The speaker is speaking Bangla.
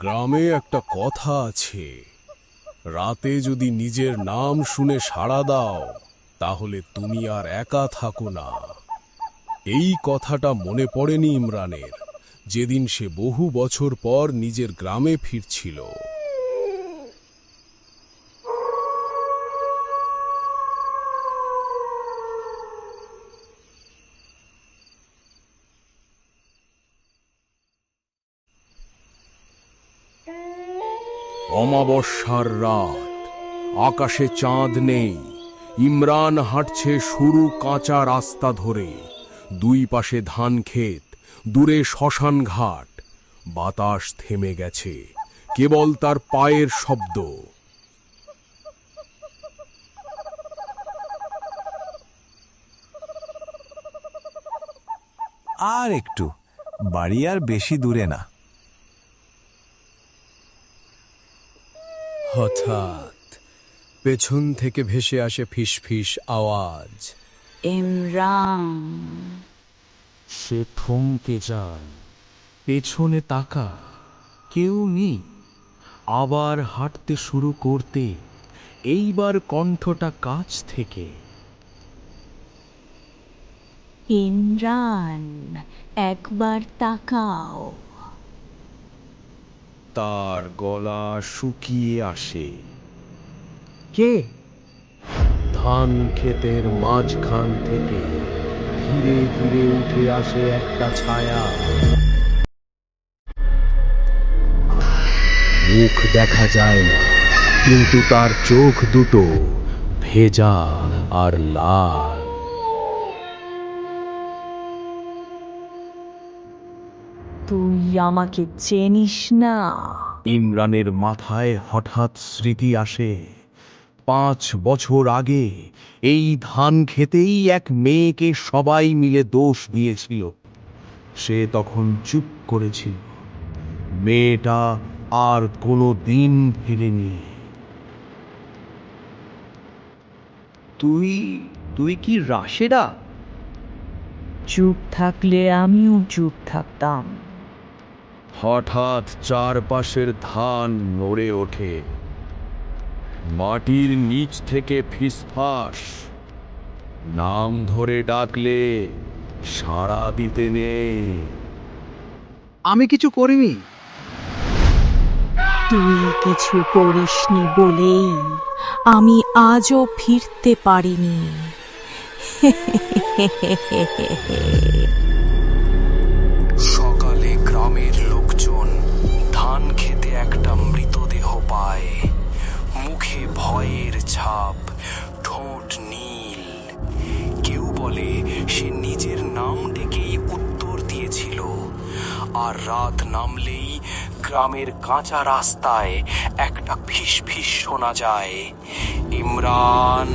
গ্রামে একটা কথা আছে। রাতে যদি নিজের নাম শুনে সাড়া দাও, তাহলে তুমি আর একা থাকো না। এই কথাটা মনে পড়েনি ইমরানের, যেদিন সে বহু বছর পর নিজের গ্রামে ফিরছিল। অমাবস্যার রাত। আকাশে চাঁদ নেই। ইমরান হাঁটছে সরু কাঁচা রাস্তা ধরে। দুই পাশে ধান ক্ষেত, দূরে শ্মশান ঘাট। বাতাস থেমে গেছে, কেবল তার পায়ের শব্দ। আর একটু, বাড়ি আর বেশি দূরে না। হঠাৎ পেছন থেকে ভেসে আসে ফিসফিস আওয়াজ। ইমরান। সে থমকে যায় পেছনে তাকা কেউ নেই। আবার হাঁটতে শুরু করতে এইবার কণ্ঠটা কাছ থেকে। ইমরান একবার তাকাও। তার গলা শুকিয়ে আসে। কে? ধান ক্ষেতের মাঝখান থেকে ধীরে ধীরে উঠে আসে একটা ছায়া। মুখ দেখা যায় না কিন্তু তার চোখ দুটো ভেজা আর লাল। তুই আমাকে চেনিস না। ইমরানের মাথায় হঠাৎ স্মৃতি আসে। পাঁচ বছর আগে এই ধান খেতেই এক মেয়েকে সবাই মিলে দোষ দিয়েছিল। সে তখন চুপ করেছিল। মেয়েটা আর কোনো দিন ফিরেনি। তুই তুই কি রাশেদা? চুপ থাকলে আমিও চুপ থাকতাম। হঠাৎ চারপাশের ধান নড়ে ওঠে। মাটির নিচ থেকে ফিসফাস। নাম ধরে ডাকলে সাড়া দিতে নেই। আমি কিছু করিনি। তুই কিছু করিসনি বলেই আমি আজও ফিরতে পারিনি। আর রাত নামলেই গ্রামের কাঁচা রাস্তায় একটা ফিস ফিস শোনা যায়। ইমরান!